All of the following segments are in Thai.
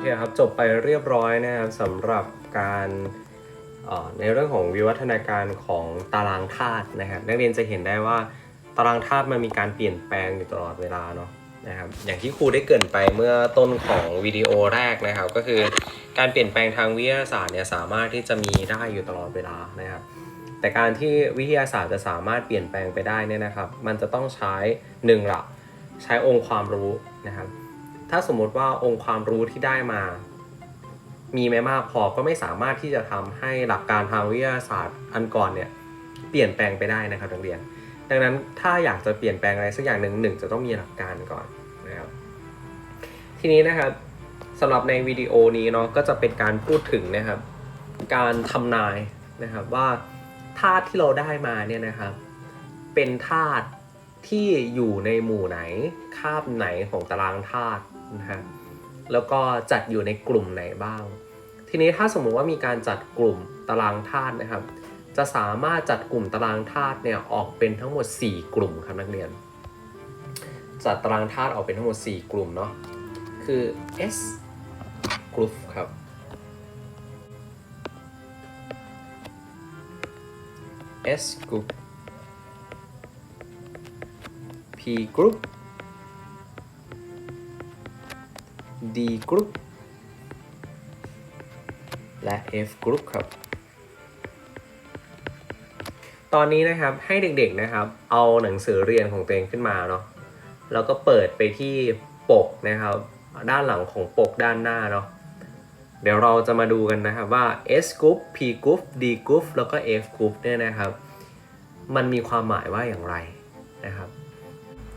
เคครับจบไปเรียบร้อยนะครับสำหรับการในเรื่องของวิวัฒนาการของตารางธาตุนะครับนักเรียนจะเห็นได้ว่าตารางธาตุมันมีการเปลี่ยนแปลงอยู่ตลอดเวลาเนาะนะครับอย่างที่ครูได้เกรินไปเมื่อต้นของวิดีโอแรกนะครับ ก็คือการเปลี่ยนแปลงทางวิทยาศาสตร์เนี่ยสามารถที่จะมีได้อยู่ตลอดเวลานะครับแต่การที่วิทยาศาสตร์จะสามารถเปลี่ยนแปลงไปได้เนี่ยนะครับ มันจะต้องใช้หนึ่งหลักใช้องค์ความรู้นะครับ ถ้าสมมติว่าองค์ความรู้ที่ได้มา มีไม่มากพอก็ไม่สามารถที่จะทำให้หลักการทางวิทยาศาสตร์อันก่อนเนี่ยเปลี่ยนแปลงไปได้นะครับนักเรียน ดังนั้นถ้าอยากจะเปลี่ยนแปลงอะไรสักอย่างหนึ่งหนึ่งจะต้องมีหลักการก่อนนะครับทีนี้นะครับสำหรับในวิดีโอนี้เนาะก็จะเป็นการพูดถึงนะครับ การทำนายนะครับว่าธาตุที่เราได้มาเนี่ยนะครับ เป็นธาตุที่อยู่ในหมู่ไหนคาบไหนของตารางธาตุ นะครับแล้วก็จัดอยู่ในกลุ่มไหนบ้าง ทีนี้ถ้าสมมุติว่ามีการจัดกลุ่มตารางธาตุนะครับ จะสามารถจัดกลุ่มตารางธาตุเนี่ยออกเป็นทั้งหมด 4 กลุ่มครับนักเรียน จัดตารางธาตุออกเป็นทั้งหมด 4 กลุ่มเนาะคือ S group ครับ S group P group D group และ F group ครับ ตอนนี้นะครับให้เด็กๆนะครับ เอาหนังสือเรียนของตัวเองขึ้นมาเนาะแล้วก็เปิดไปที่ปกนะครับ ด้านหลังของปกด้านหน้าเนาะเดี๋ยวเราจะมาดูกันนะครับว่า S group P group D group แล้วก็ F group เนี่ยนะครับ มันมีความหมายว่าอย่างไรนะครับ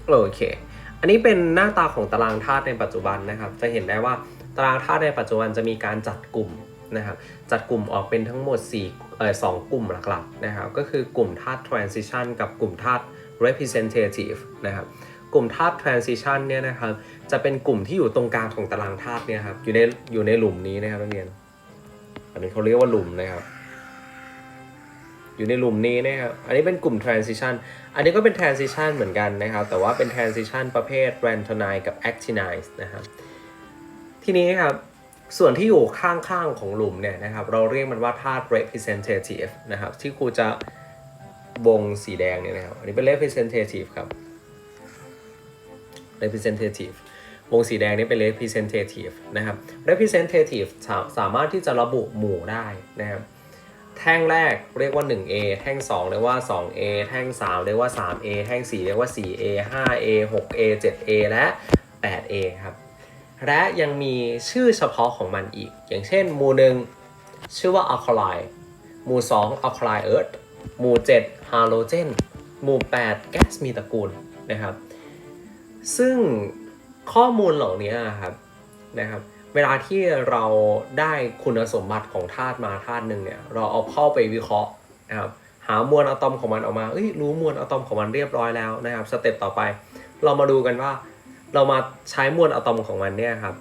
โอเค อันนี้เป็นหน้าตาของตารางธาตุในปัจจุบันนะครับ จะเห็นได้ว่าตารางธาตุในปัจจุบันจะมีการจัดกลุ่มนะครับ จัดกลุ่มออกเป็นทั้งหมด4เอ่อสองกลุ่มหลักๆนะครับ ก็คือกลุ่มธาตุ transition กับกลุ่มธาตุ representative นะครับ กลุ่มธาตุ transition เนี่ยนะครับ จะเป็นกลุ่มที่อยู่ตรงกลางของตารางธาตุเนี่ยครับ อยู่ในอยู่ในหลุมนี้นะครับนักเรียน อันนี้เขาเรียกว่าหลุมนะครับ อยู่ในหลุมนี้นะครับ อันนี้เป็นกลุ่ม transition อันนี้ก็เป็น transition เหมือนกันนะครับ แต่ว่าเป็น transition ประเภท rantonine กับ actinide นะครับ ทีนี้ครับส่วนที่อยู่ข้างๆของหลุมเนี่ยนะครับ เราเรียกมันว่าธาตุ representative นะครับ ที่ครูจะวงสีแดงเนี่ยนะครับ อันนี้เป็น representative ครับ representative วงสีแดงนี่เป็น representative นะครับ representative สามารถที่จะระบุหมู่ได้นะครับ แท่งแรกเรียกว่า 1A แท่ง 2 เรียกว่า 2A แท่ง 3 เรียกว่า 3A แท่ง 4 เรียกว่า 4A 5A 6A 7A และ 8A ครับ และยังมีชื่อเฉพาะของมันอีก อย่างเช่นหมู่หนึ่งชื่อว่า alkaline หมู่2 alkaline earth หมู่7 halogen หมู่8แก๊สมีตระกูลนะครับ ซึ่งข้อมูลเหล่านี้ครับนะครับ เวลาที่เราได้คุณสมบัติของธาตุมาธาตุหนึ่งเนี่ย เราเอาเข้าไปวิเคราะห์นะครับหามวลอะตอมของมันออกมาเอ้ยรู้มวลอะตอมของมันเรียบร้อยแล้วนะครับสเต็ปต่อไป เรามาดูกันว่า เรามาใช้มวลอะตอมของมันเนี่ยครับ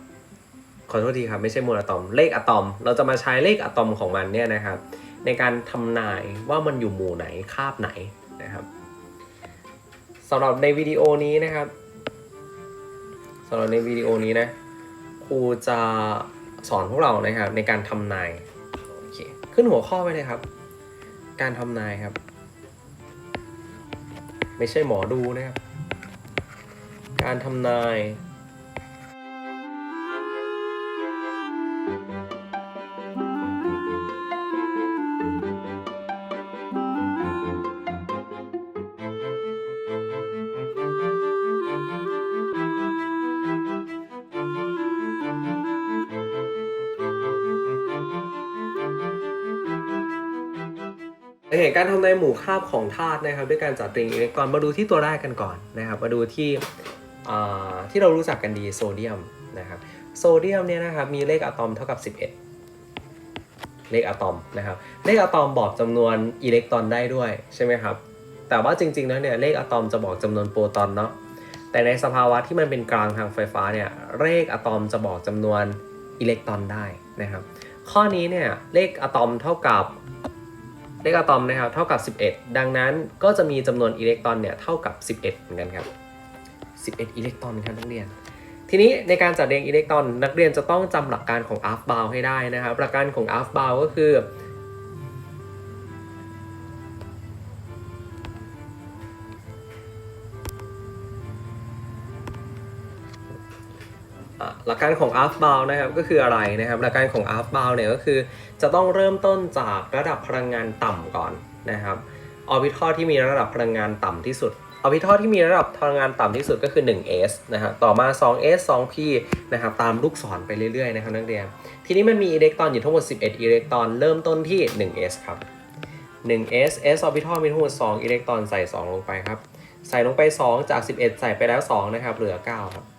ขอโทษทีครับไม่ใช่มวลอะตอมเลขอะตอม เราจะมาใช้เลขอะตอมของมันเนี่ยนะครับ ในการทำนายว่ามันอยู่หมู่ไหนคาบไหนนะครับสำหรับในวิดีโอนี้นะครับสำหรับในวิดีโอนี้นะ รูจะสอนพวกเรานะครับในการทำนายโอเคขึ้นหัวข้อไว้เลยครับ การทำนายครับ ไม่ใช่หมอดูนะครับ การทำนาย เห็นการทำนายหมู่คาบของธาตุนะครับ ด้วยการจัดเรียงอิเล็กตรอนมาดูที่ตัวแรกกันก่อนนะครับ มาดูที่ที่เรารู้จักกันดีโซเดียมนะครับโซเดียมเนี่ยนะครับมีเลขอะตอมเท่ากับ 11 เลขอะตอมนะครับ เลขอะตอมบอกจำนวนอิเล็กตรอนได้ด้วยใช่ไหมครับ แต่ว่าจริงๆแล้วเนี่ยเลขอะตอมจะบอกจำนวนโปรตอนเนาะแต่ในสภาวะที่มันเป็นกลางทางไฟฟ้าเนี่ยเลขอะตอมจะบอกจำนวนอิเล็กตรอนได้นะครับ ข้อนี้เนี่ยเลขอะตอมเท่ากับ เลขอะตอมนะครับเท่ากับ 11 ดังนั้นก็จะมีจำนวนอิเล็กตรอนเนี่ยเท่ากับ 11 เหมือนกันครับ 11 อิเล็กตรอนครับนักเรียน ทีนี้ในการจัดเรียงอิเล็กตรอนนักเรียนจะต้องจำหลักการของอัฟบาวให้ได้นะครับ หลักการของอัฟบาวก็คือ หลักการของ a r f b o u n d นะครับก็คืออะไรนะครับ หลักการของ a r f b o u n d เนี่ยก็คือจะต้องเริ่มต้นจากระดับพลังงานต่ำก่อนนะครับออร์บิทอลที่มีระดับพลังงานต่ำที่สุดออร์บิทอลที่มีระดับพลังงานต่ำที่สุดก็คือ 1s นะครับต่อมา 2s 2p นะครับตามลูกศรไปเรื่อยๆนะครับนักเรียน ทีนี้มันมีอิเล็กตรอนอยู่ทั้งหมด 11 อิเล็กตรอนเริ่มต้นที่ 1s ครับ 1s s ออร์บิทอลมีทั้งหมด 2 อิเล็กตรอนใส่ 2 ลงไปครับ ใส่ลงไป 2 จาก 11 ใส่ไปแล้ว 2 นะครับ เหลือ 9 ครับ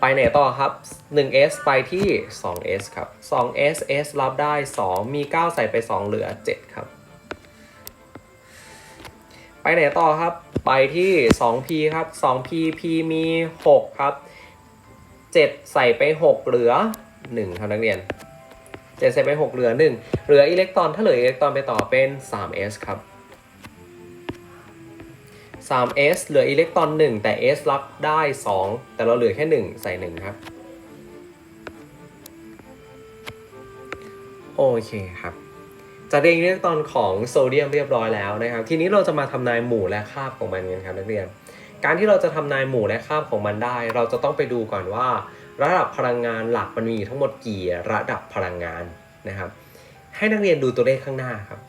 ไปไหนต่อครับ 1s ไปที่ 2s ครับ 2s s รับได้ 2 มี 9 ใส่ไป 2 เหลือ 7 ครับ ไปไหนต่อครับ ไปที่ 2p ครับ 2p p มี 6 ครับ 7 ใส่ไป 6 เหลือ 1 ครับนักเรียน 7 ใส่ไป 6 เหลือ 1 เหลืออิเล็กตรอนถ้าเหลืออิเล็กตรอนไปต่อเป็น 3s ครับ 3s เหลืออิเล็กตรอน1 แต่ s รับได้ 2 แต่เราเหลือแค่ 1 ใส่ 1 ครับ โอเคครับจัดเรียงอิเล็กตรอนของโซเดียมเรียบร้อยแล้วนะครับ ทีนี้เราจะมาทำนายหมู่และคาบของมันกันครับนักเรียน การที่เราจะทำนายหมู่และคาบของมันได้ เราจะต้องไปดูก่อนว่า ระดับพลังงานหลักมันมีทั้งหมดกี่ระดับพลังงานนะครับ ให้นักเรียนดูตัวเลขข้างหน้าครับ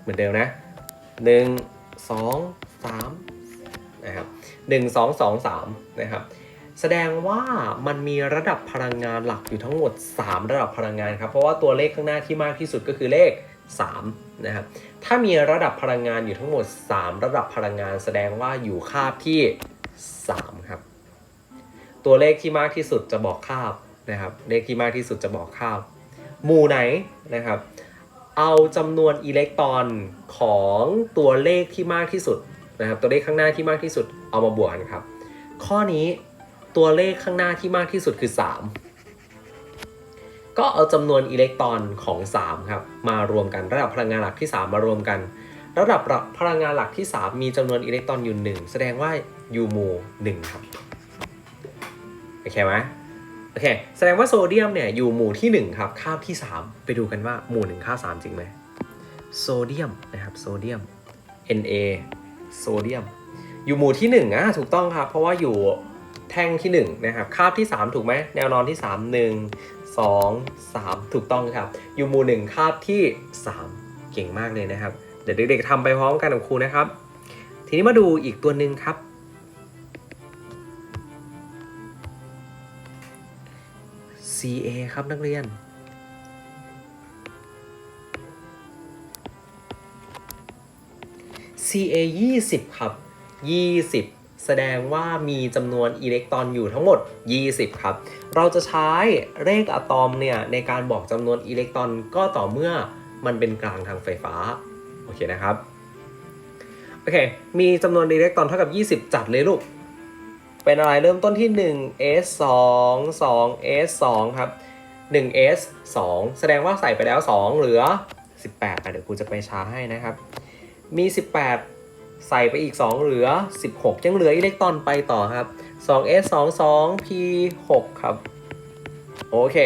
เหมือนเดิมนะหนึ่ งสามนะครับหนึ่งสองสองสามนะครับแสดงว่ามันมีระดับพลังงานหลักอยู่ทั้งหมด 3 ระดับพลังงานครับเพราะว่าตัวเลขข้างหน้าที่มากที่สุดก็คือเลข3นะครับถ้ามีระดับพลังงานอยู่ทั้งหมด 3 ระดับพลังงาน แสดงว่าอยู่คาบที่3ครับตัวเลขที่มากที่สุดจะบอกคาบนะครับเลขที่มากที่สุดจะบอกคาบหมู่ไหนนะครับเอาจำนวนอิเล็กตรอนของตัวเลขที่มากที่สุด นะครับตัวเลขข้างหน้าที่มากที่สุดเอามาบวกกันครับ ข้อนี้ตัวเลขข้างหน้าที่มากที่สุดคือ 3 ก็เอาจำนวนอิเล็กตรอนของ 3 ครับ มารวมกันระดับพลังงานหลักที่ 3 มารวมกัน ระดับพลังงานหลักที่ 3 มีจำนวนอิเล็กตรอนอยู่ 1 แสดงว่าอยู่หมู่1ครับโอเคไหมโอเค แสดงว่าโซเดียมเนี่ยอยู่หมู่ที่ 1 ครับคาบที่ 3 ไปดูกันว่าหมู่1คาบ3จริงไหมโซเดียมนะครับโซเดียม Na โซเดียม อยู่หมู่ที่1อะถูกต้องครับ เพราะว่าอยู่แท่งที่1นะครับคาบที่ 3 ถูกไหมแนวนอนที่ 3 1 2 3 ถูกต้องครับ อยู่หมู่ 1 คาบที่ 3 เก่งมากเลยนะครับ เดี๋ยวเด็กๆทำไปพร้อมกันกับครูนะครับ ทีนี้มาดูอีกตัวหนึ่งครับ CA ครับนักเรียน CA 20 ครับ 20 แสดงว่ามีจำนวนอิเล็กตรอนอยู่ทั้งหมด 20 ครับ เราจะใช้เลขอะตอมเนี่ยในการบอกจำนวนอิเล็กตรอนก็ต่อเมื่อมันเป็นกลางทางไฟฟ้า โอเคนะครับ โอเค มีจำนวนอิเล็กตรอนเท่ากับ 20 จัดเลยลูก เป็นอะไรเริ่มต้นที่ 1s 2 2s 2ครับ 1s 2 แสดงว่าใส่ไปแล้ว 2 เหลือ 18อะเดี๋ยวครูจะไปช้าให้นะครับ มี 18 ใส่ไปอีก 2 เหลือ 16 ยังเหลืออิเล็กตรอนไปต่อครับ 2s 2 2 p 6ครับ โอเค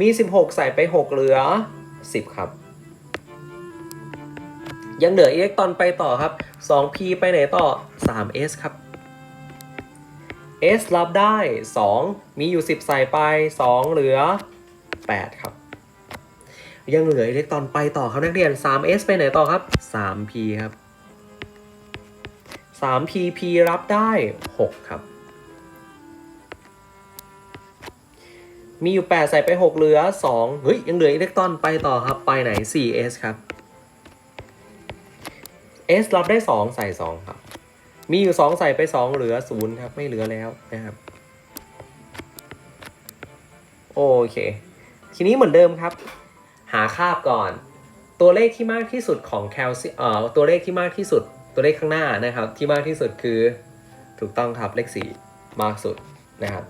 มี 16 ใส่ไป 6 เหลือ 10 ครับ ยังเหลืออิเล็กตรอนไปต่อครับ 2p ไปไหนต่อ 3s ครับ s รับได้ 2 มีอยู่ 10 ใส่ไป 2 เหลือ 8 ครับ ยังเหลืออิเล็กตรอนไปต่อครับนักเรียน 3s ไปไหนต่อครับ 3p ครับ 3p p รับได้ 6 ครับ มีอยู่ 8 ใส่ไป 6 เหลือ 2 เฮ้ย ยังเหลืออิเล็กตรอนไปต่อครับ ไปไหน 4s ครับ s รับได้ 2 ใส่ 2 ครับ มีอยู่ 2 ใส่ไป 2 เหลือ 0 ครับ ไม่เหลือแล้วนะครับ โอเค ทีนี้เหมือนเดิมครับ หาคาบก่อน ตัวเลขที่มากที่สุดของแคลเซียมเอ่อตัวเลขที่มากที่สุด ตัวเลขข้างหน้านะครับ ที่มากที่สุดคือถูกต้องครับเลข4มากสุดนะครับ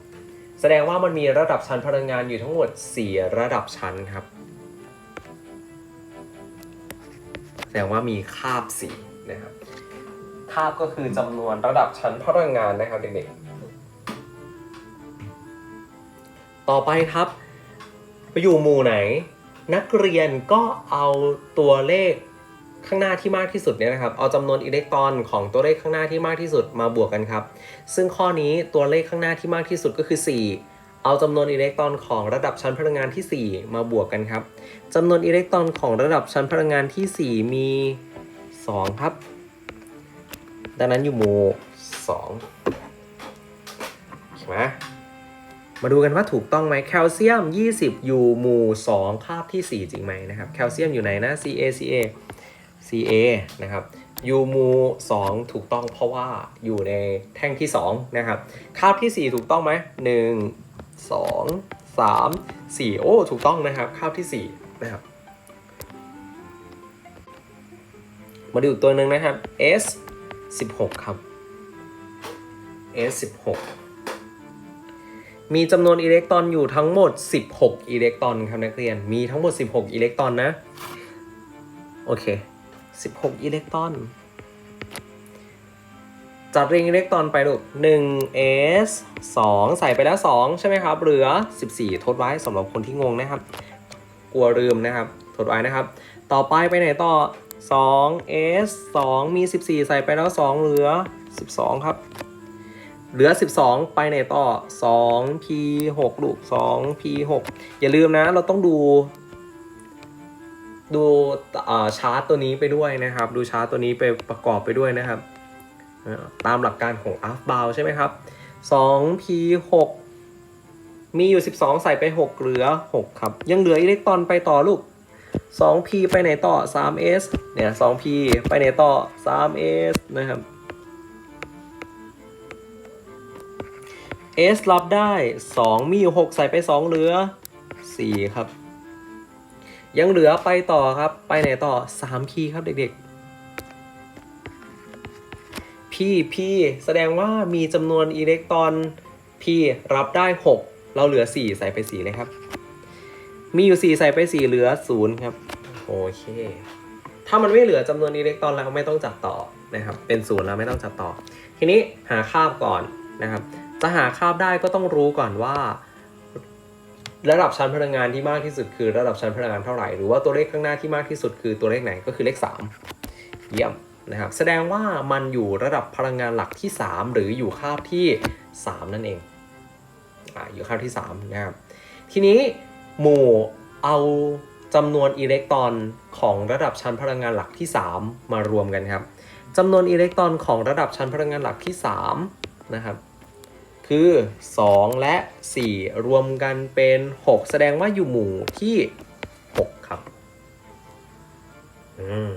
แสดงว่ามันมีระดับชั้นพลังงานอยู่ทั้งหมด 4 ระดับชั้นครับ แสดงว่ามีคาบ4นะครับคาบก็คือจำนวนระดับชั้นพลังงานนะครับเด็กๆต่อไปครับ ไปอยู่หมู่ไหน นักเรียนก็เอาตัวเลขข้างหน้าที่มากที่สุดเนี่ยนะครับ เอาจำนวนอิเล็กตรอนของตัวเลขข้างหน้าที่มากที่สุดมาบวกกันครับ ซึ่งข้อนี้ตัวเลขข้างหน้าที่มากที่สุดก็คือ 4 เอาจำนวนอิเล็กตรอนของระดับชั้นพลังงานที่ 4 มาบวกกันครับจำนวนอิเล็กตรอนของระดับชั้นพลังงานที่ 4 มี 2 ครับ ดังนั้นอยู่หมู่2ใช่ไหม มาดูกันว่าถูกต้องไหมแคลเซียม 20อยู่หมู่ 2 คาบที่ 4 จริงไหมนะครับแคลเซียมอยู่ไหนนะ Ca Ca Ca นะครับอยู่หมู่ 2 ถูกต้องเพราะว่าอยู่ในแท่งที่ 2 นะครับ คาบที่ 4 ถูกต้องไหม 1 2 3 4 โอ้ ถูกต้องนะครับ คาบที่ 4 นะครับ มาดูอีกตัวหนึ่งนะครับ S 16 ครับ S 16 มีจำนวนอิเล็กตรอนอยู่ทั้งหมด 16 อิเล็กตรอนครับนักเรียน มีทั้งหมด 16 อิเล็กตรอนนะ โอเค 16 อิเล็กตรอน จัดเรียงอิเล็กตรอนไปลูก 1 s 2 ใส่ไปแล้ว 2 ใช่ไหมครับ เหลือ 14 ทดไว้สำหรับคนที่งงนะครับ กลัวลืมนะครับ ทดไว้นะครับ ต่อไปไปไหนต่อ 2 s 2 มี 14 ใส่ไปแล้ว 2 เหลือ 12 ครับ เหลือ 12 ไปไหนต่อ 2 p 6ลูก 2 p 6อย่าลืมนะ เราต้องดู ดูชาร์ตตัวนี้ไปด้วยนะครับ ดูชาร์ตตัวนี้ไปประกอบไปด้วยนะครับ ตามหลักการของ a f b o u ใช่ไหมครับ 2 p 6มีอยู่ 12 ใส่ไป 6 เหลือ 6 ครับ ยังเหลืออิเล็กตรอนไปต่อลูก 2p ไปไหนต่อ 3s เนี่ย 2p ไปไหนต่อ 3s นะครับ s รับได้ 2 มีอยู่ 6 ใส่ไป 2 เหลือ 4 ครับ ยังเหลือไปต่อครับ ไปไหนต่อ 3p ครับเด็กๆ p p แสดงว่ามีจำนวนอิเล็กตรอน p รับได้ 6 เราเหลือ 4 ใส่ไป 4 เลยครับ มีอยู่ 4 ใส่ไป 4 เหลือ 0 ครับ โอเค ถ้ามันไม่เหลือจำนวนอิเล็กตรอนแล้วไม่ต้องจัดต่อนะครับ เป็นศูนย์แล้วไม่ต้องจัดต่อ ทีนี้หาคาบก่อนนะครับ จะหาคาบได้ก็ต้องรู้ก่อนว่า ระดับชั้นพลังงานที่มากที่สุดคือระดับชั้นพลังงานเท่าไหร่ หรือว่าตัวเลขข้างหน้าที่มากที่สุดคือตัวเลขไหนก็คือเลข 3 เยี่ยมนะครับแสดงว่ามันอยู่ระดับพลังงานหลักที่ 3 หรืออยู่คาบที่ 3 นั่นเองอ่าอยู่คาบที่3นะครับทีนี้หมู่เอาจำนวนอิเล็กตรอนของระดับชั้นพลังงานหลักที่ 3 มารวมกันครับจำนวนอิเล็กตรอนของระดับชั้นพลังงานหลักที่3นะครับ คือ 2 และ 4 รวมกันเป็น 6 แสดงว่าอยู่หมู่ที่ 6 ครับอืม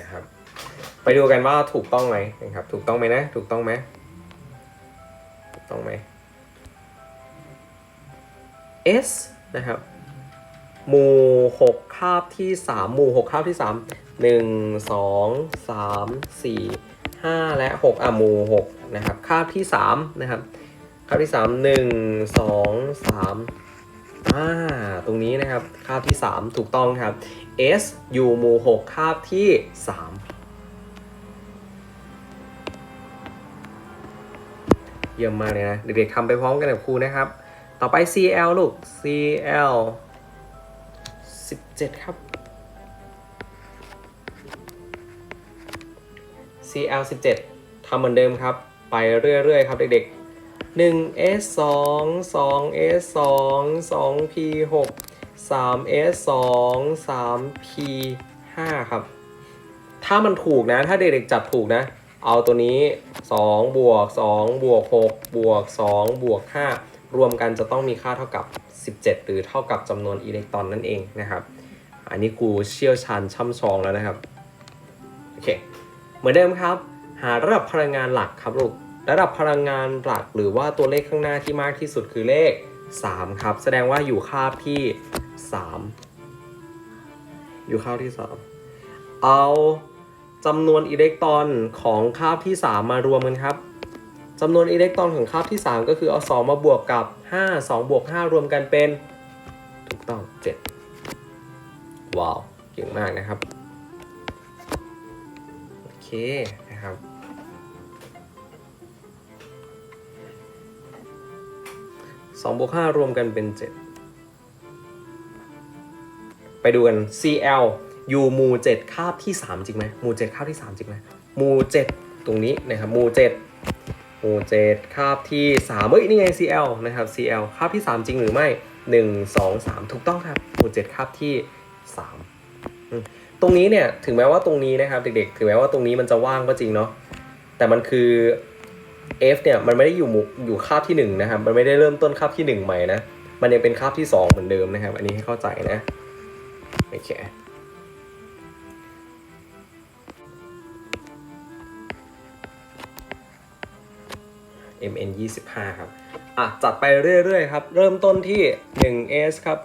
นะครับ ไปดูกันว่าถูกต้องไหมนะครับ ถูกต้องไหมนะ ถูกต้องไหมถูกต้องไหม S นะครับ หมู่ 6 คาบที่ 3 หมู่ 6 คาบที่ 3 1 2 3 4 5 และ 6 อะ หมู่ 6 นะครับ คาบที่ 3 นะครับ คาบที่3 1 2 3อ่าตรงนี้นะครับคาบที่3ถูกต้องครับ S อยู่หมู่6คาบที่3เยี่ยมมากเลยนะ เด็กๆทำไปพร้อมกันกับครูนะครับ ต่อไป CL ลูก CL 17 ครับ CL 17ทำเหมือนเดิมครับ ไปเรื่อยๆ ครับเด็กๆ 1 S 2 2 S 2 2 P 6 3 S 2 3 P 5ครับ ถ้ามันถูกนะ ถ้าเด็กๆจับถูกนะ เอาตัวนี้ 2 บวก 2 บวก 6 บวก 2 บวก 5 รวมกันจะต้องมีค่าเท่ากับ 17 หรือเท่ากับจำนวนอิเล็กตรอนนั่นเองนะครับ อันนี้ครูเชี่ยวชาญช่ำชองแล้วนะครับ โอเค เหมือนเดิมครับ หาระดับพลังงานหลักครับลูก ระดับพลังงานหลักหรือว่าตัวเลขข้างหน้าที่มากที่สุดคือเลข 3 ครับ แสดงว่าอยู่คาบที่ 3 อยู่คาบที่ 3 เอาจำนวนอิเล็กตรอนของคาบที่ 3 มารวมกันครับจำนวนอิเล็กตรอนของคาบที่ 3 ก็คือเอา 2 มาบวกกับ 5 2บวก5รวมกันเป็น ถูกต้อง 7 ว้าว เก่งมากนะครับ โอเค 2บวก5รวมกันเป็น 7 ไปดูกัน CL อยู่หมู่7คาบที่ 3 จริงไหมหมู่7คาบที่ 3 จริงไหมหมู่7ตรงนี้นะครับหมู่7หมู่7คาบที่ 3 เอ้ย นี่ไง CL นะครับ CL คาบที่ 3 จริงหรือไม่ 1 2 3 ถูกต้องครับ หมู่7คาบที่ 3 ตรงนี้เนี่ย ถึงแม้ว่าตรงนี้นะครับเด็กๆ ถึงแม้ว่าตรงนี้มันจะว่างก็จริงเนาะแต่มันคือ F เนี่ยมันไม่ได้อยู่หมู่อยู่คาบที่ 1 นะครับ มันไม่ได้เริ่มต้นคาบที่ 1 ใหม่นะ มันยังเป็นคาบที่ 2 เหมือนเดิมนะครับ อันนี้ให้เข้าใจนะโอเค MN 25ครับ อะ จัดไปเรื่อยๆครับ เริ่มต้นที่ 1S ครับ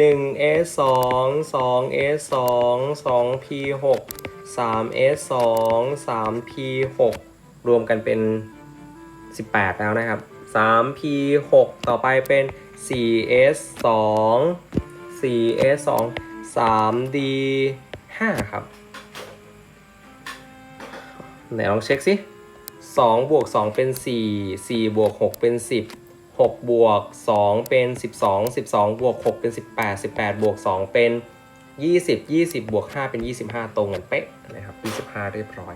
1S 2 2S 2 2P 6 3S 2 3P 6รวมกันเป็น 18 แล้วนะครับ 3P 6ต่อไปเป็น 4S 2 4S 2 3D 5ครับไหนลองเช็คสิ2บวก2เป็น 4 4บวก6เป็น 10 6บวก2เป็น 12 12 บวก 6 เป็น 18 18 บวก 2 เป็น 20 20 บวก 5 เป็น 25 ตรงกันเป๊ะนะครับ25 เรียบร้อย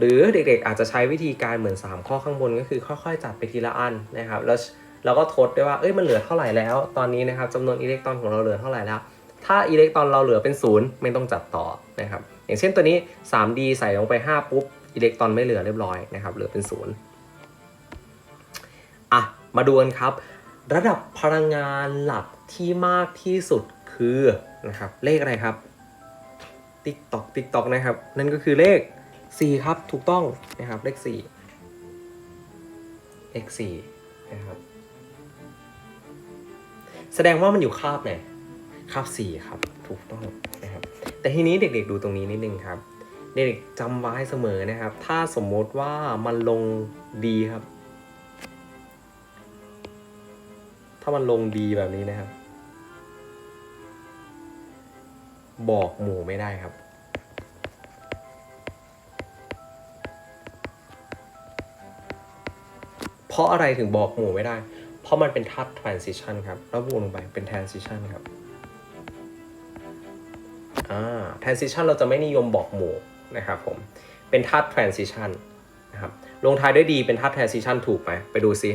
หรือเด็กๆ อาจจะใช้วิธีการเหมือน 3 ข้อข้างบนก็คือค่อยๆ จัดไปทีละอันนะครับแล้วเราก็ทดด้วยว่าเอ้ยมันเหลือเท่าไหร่แล้ว ตอนนี้นะครับจำนวนอิเล็กตรอนของเราเหลือเท่าไหร่แล้ว ถ้าอิเล็กตรอนเราเหลือเป็นศูนย์ไม่ต้องจัดต่อนะครับอย่างเช่นตัวนี้ 3D ใส่ลงไป 5 ปุ๊บอิเล็กตรอนไม่เหลือเรียบร้อยนะครับเหลือเป็นศูนย์อะมาดูกันครับ ระดับพลังงานหลักที่มากที่สุดคือนะครับเลขอะไรครับติ๊กตอกติ๊กตอกนะครับ นั่นก็คือเลข 4 ครับ ถูกต้องนะครับ เลข4เลข4นะครับ แสดงว่ามันอยู่คาบไหนคาบ 4 ครับ ถูกต้องนะครับ แต่ทีนี้เด็กๆดูตรงนี้นิดนึงครับ เด็กๆจำไว้เสมอนะครับ ถ้าสมมติว่ามันลงดีครับ ถ้ามันลงดีแบบนี้นะครับ บอกหมู่ไม่ได้ครับ ราะอะไรถึงบอกหมู่ไม่ได้ เพราะมันเป็นทับ transition ครับแล้ววงลงไปเป็น transition ครับอ่า transition เราจะไม่นิยมบอกหมู่นะครับผม เป็นทับ transition นะครับลงท้ายด้วยดีเป็นทับ transition ถูกไหมไปดูซิ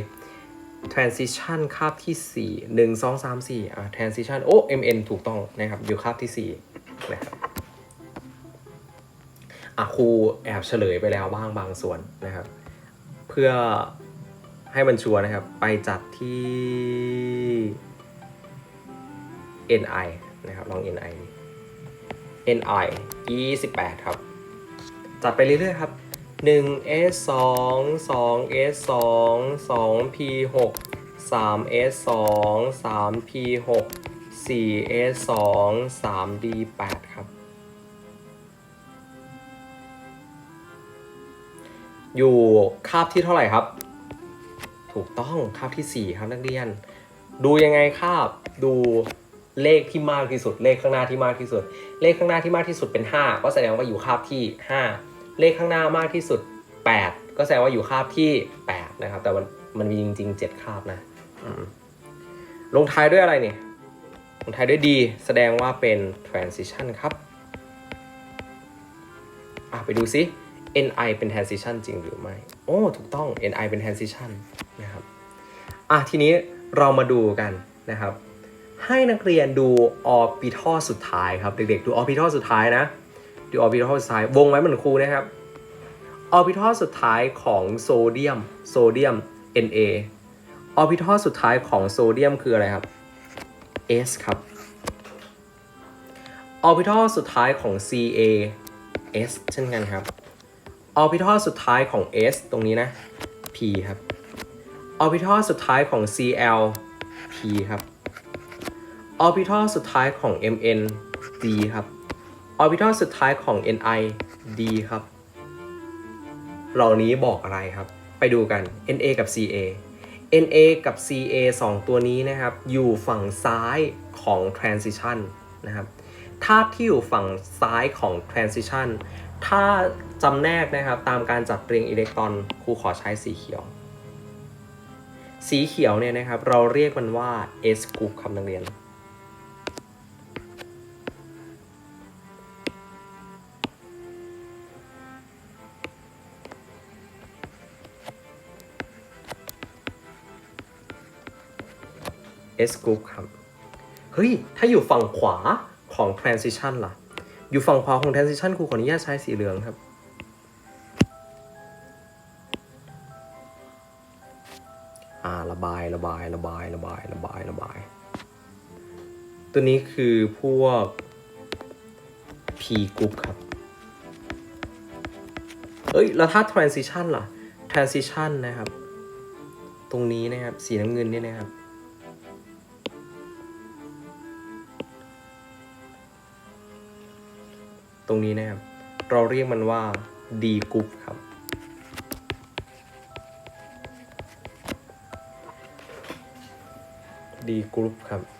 transition คาบที่ 4 1 2 3 4อ่า transition โอ้ mn ถูกต้องนะครับอยู่คาบที่4นะครับอะครูแอบเฉลยไปแล้วบ้างบางส่วนนะครับ เพื่อ ให้มันชัวร์นะครับ ไปจัดที่ ni นะครับ ลอง ni ดิ ni 28ครับ จัดไปเรื่อยๆครับ 1s 2 2s 2 2p 6 3s 2 3p 6 4s 2 3d 8ครับ อยู่คาบที่เท่าไหร่ครับ ถูกต้องคาบที่ 4 ครับนักเรียน ดูยังไงคาบดูเลขที่มากที่สุด เลขข้างหน้าที่มากที่สุด เลขข้างหน้าที่มากที่สุดเป็น 5 ก็แสดงว่าอยู่คาบที่ 5 เลขข้างหน้ามากที่สุด 8 ก็แสดงว่าอยู่คาบที่ 8 นะครับ แต่มันมันมีจริงๆ 7 คาบนะลงท้ายด้วยอะไรเนี่ยลงท้ายด้วย D แสดงว่าเป็น transition ครับไปดูซิ ni เป็น transition จริงหรือไม่ โอ้ ถูกต้อง ni เป็น transition นะครับอะทีนี้เรามาดูกันนะครับ ให้นักเรียนดู orbital สุดท้ายครับ เด็กๆ ดู orbital สุดท้ายนะ ดู orbital สุดท้ายวงไว้เหมือนครูนะครับ orbital สุดท้ายของโซเดียมโซเดียม Na orbital สุดท้ายของโซเดียมคืออะไรครับ S ครับ orbital สุดท้ายของ Ca S เช่นกันครับ orbital สุดท้ายของ S ตรงนี้นะ P ครับ orbital สุดท้ายของ Cl P ครับ orbital สุดท้ายของ Mn D ครับ orbital สุดท้ายของ Ni D ครับ เหล่านี้บอกอะไรครับ ไปดูกัน Na กับ Ca Na กับ Ca 2 ตัวนี้นะครับ อยู่ฝั่งซ้ายของ transition นะครับธาตุที่อยู่ฝั่งซ้ายของ transition ถ้าจำแนกนะครับตามการจัดเรียงอิเล็กตรอนครูขอใช้สีเขียว สีเขียวเนี่ยนะครับ เราเรียกมันว่า S group ครับนักเรียน S group ครับ เฮ้ย ถ้าอยู่ฝั่งขวาของ transition ล่ะ อยู่ฝั่งขวาของ transition ครูขออนุญาตใช้สีเหลืองครับ ตัวนี้คือพวก P group ครับ เอ้ย แล้วถ้า transition ล่ะ transition นะครับ ตรงนี้นะครับ สีน้ำเงินนี่นะครับ ตรงนี้นะครับ เราเรียกมันว่า D group ครับ D group ครับ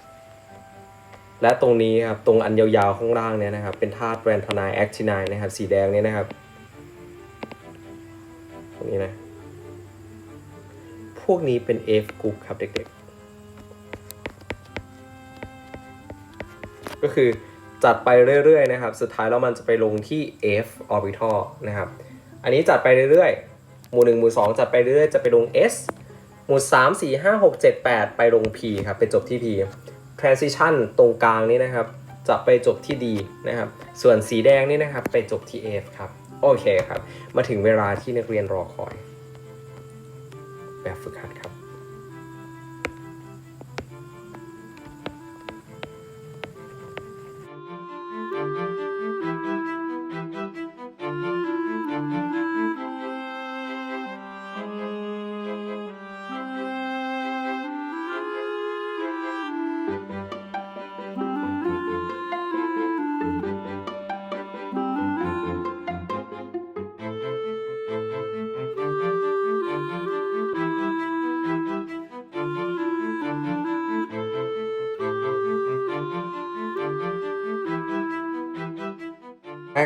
และตรงนี้ครับตรงอันยาวๆข้างล่างเนี่ยนะครับ เป็นธาตุแรนทนายแอคทินายนะครับ สีแดงเนี่ยนะครับ ตรงนี้นะ พวกนี้เป็น F group ครับเด็กๆ ก็คือจัดไปเรื่อยๆนะครับ สุดท้ายแล้วมันจะไปลงที่ F orbital นะครับ อันนี้จัดไปเรื่อยๆ หมู่ 1 หมู่ 2 จัดไปเรื่อยๆ จะไปลง S หมู่ 3 4 5 6 7 8 ไปลง P ครับ ไปจบที่ P transition ตรงกลางนี้นะครับ จะไปจบที่ D นะครับ ส่วนสีแดงนี่นะครับไปจบที่ F ครับ โอเคครับ มาถึงเวลาที่นักเรียนรอคอย แบบฝึกหัดครับ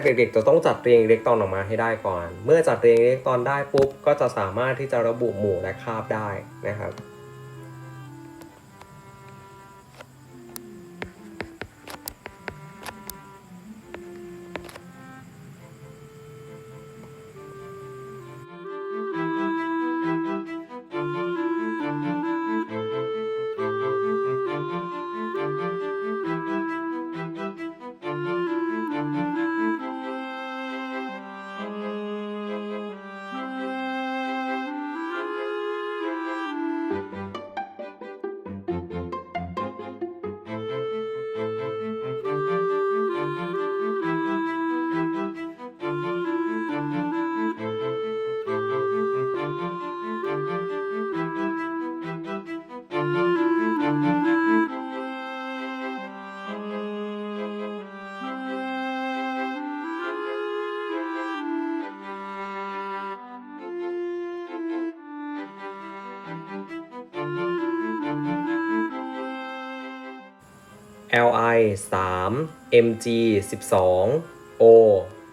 เด็กๆจะต้องจัดเรียงอิเล็กตรอนออกมาให้ได้ก่อน เมื่อจัดเรียงอิเล็กตรอนได้ปุ๊บก็จะสามารถที่จะระบุหมู่และคาบได้นะครับ Li 3 Mg 12 O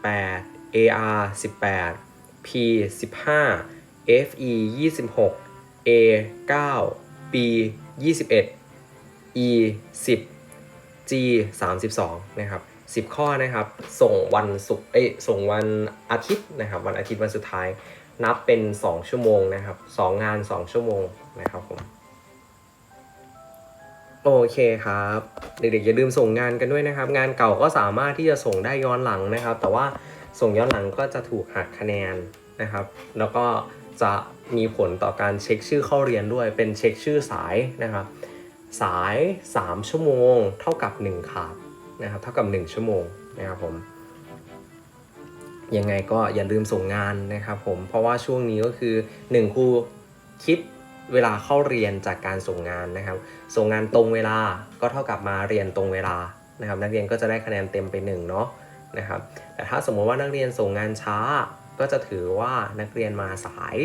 8 Ar 18 P 15 Fe 26 A 9 B 21 E 10 G 32นะครับ10 ข้อนะครับ ส่งวันศุกร์เอ้ยส่งวันอาทิตย์นะครับ วันอาทิตย์วันสุดท้าย นับเป็น 2 ชั่วโมงนะครับ 2 งาน 2 ชั่วโมงนะครับผม โอเคครับเด็กๆอย่าลืมส่งงานกันด้วยนะครับ งานเก่าก็สามารถที่จะส่งได้ย้อนหลังนะครับ แต่ว่าส่งย้อนหลังก็จะถูกหักคะแนนนะครับ แล้วก็จะมีผลต่อการเช็คชื่อเข้าเรียนด้วย เป็นเช็คชื่อสายนะครับ สาย 3 ชั่วโมง เท่ากับ 1 ขาดนะครับ เท่ากับ 1 ชั่วโมงนะครับผมยังไงก็อย่าลืมส่งงานนะครับผมเพราะว่าช่วงนี้ก็คือ 1ครูคิด เวลาเข้าเรียนจากการส่งงานนะครับ ส่งงานตรงเวลาก็เท่ากับมาเรียนตรงเวลานะครับ นักเรียนก็จะได้คะแนนเต็มไปหนึ่งเนาะนะครับ แต่ถ้าสมมติว่านักเรียนส่งงานช้า ก็จะถือว่านักเรียนมาสาย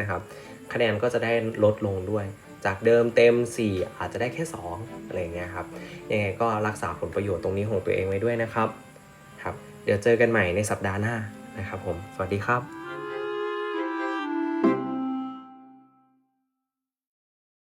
นะครับ คะแนนก็จะได้ลดลงด้วย จากเดิมเต็ม 4 อาจจะได้แค่ 2 อะไรเงี้ยครับ ยังไงก็รักษาผลประโยชน์ตรงนี้ของตัวเองไว้ด้วยนะครับ ครับ เดี๋ยวเจอกันใหม่ในสัปดาห์หน้านะครับผม สวัสดีครับ